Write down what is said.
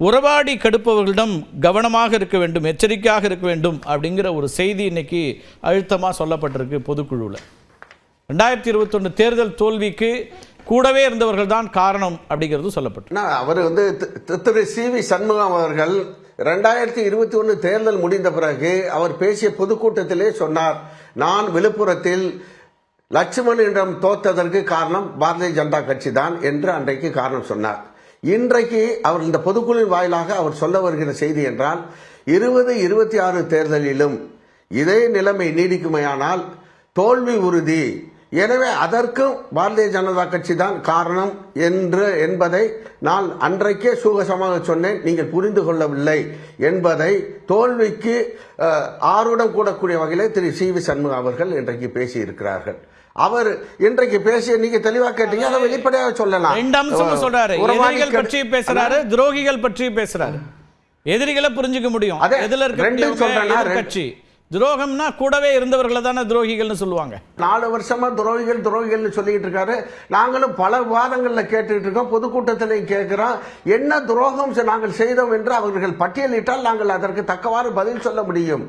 உறவாடி கடுப்பவர்களிடம் கவனமாக இருக்க வேண்டும் எச்சரிக்கையாக இருக்க வேண்டும் அப்படிங்கிற ஒரு செய்தி இன்னைக்கு அழுத்தமாக சொல்லப்பட்டிருக்கு பொதுக்குழுவில் ரெண்டாயிரத்தி இருபத்தொன்று தேர்தல் தோல்விக்கு கூடவே இருந்தவர்கள் தான் காரணம் அப்படிங்கிறது சொல்லப்பட்டு. அவர் வந்து தி- திரு சி வி சண்முகம் அவர்கள் ரெண்டாயிரத்தி இருபத்தி ஒன்று தேர்தல் முடிந்த பிறகு அவர் பேசிய பொதுக்கூட்டத்திலே சொன்னார் நான் விழுப்புரத்தில் லட்சுமணனிடம் தோத்ததற்கு காரணம் பாரதிய ஜனதா கட்சி தான் என்று அன்றைக்கு காரணம் சொன்னார். இன்றைக்கு அவர் இந்த பொதுக்குழுவின் வாயிலாக அவர் சொல்ல வருகிற செய்தி என்றால் இருபது இருபத்தி ஆறு தேர்தலிலும் இதே நிலைமை நீடிக்குமையானால் தோல்வி உறுதி எனவே அதற்கும் பாரதிய ஜனதா கட்சி தான் காரணம் என்று என்பதை நான் அன்றைக்கே சூகசமாக சொன்னேன். நீங்கள் புரிந்து கொள்ளவில்லை என்பதை தோல்விக்கு ஆர்வம் கூடக்கூடிய வகையிலே திரு சி வி சண்முகம் அவர்கள் இன்றைக்கு பேசியிருக்கிறார்கள். அவர் இன்றைக்கு பேசிய நீங்க தெளிவா கேட்டீங்க அதை வெளிப்படையாக சொல்லலாம். ரெண்டு அம்சமும் சொல்றாரு. எதிரிகள் பற்றி பேசுறாரு துரோகிகள் பற்றி பேசுறாரு. எதிரிகளை புரிஞ்சுக்க முடியும். அதே, எதுல இருக்க கட்சி துரோகம்னா கூடவே இருந்தவர்களை தானே துரோகிகள்னு சொல்லுவாங்க. நாலு வருஷமா துரோகிகள் துரோகிகள்னு சொல்லிக்கிட்டு இருக்காரு. நாங்களும் பல விவாதங்களில் கேட்டுக்கிட்டு இருக்கோம். பொதுக்கூட்டத்திலையும் கேட்கிறோம். என்ன துரோகம் நாங்கள் செய்தோம் என்று அவர்கள் பட்டியலிட்டால் நாங்கள் அதற்கு தக்கவாறு பதில் சொல்ல முடியும்.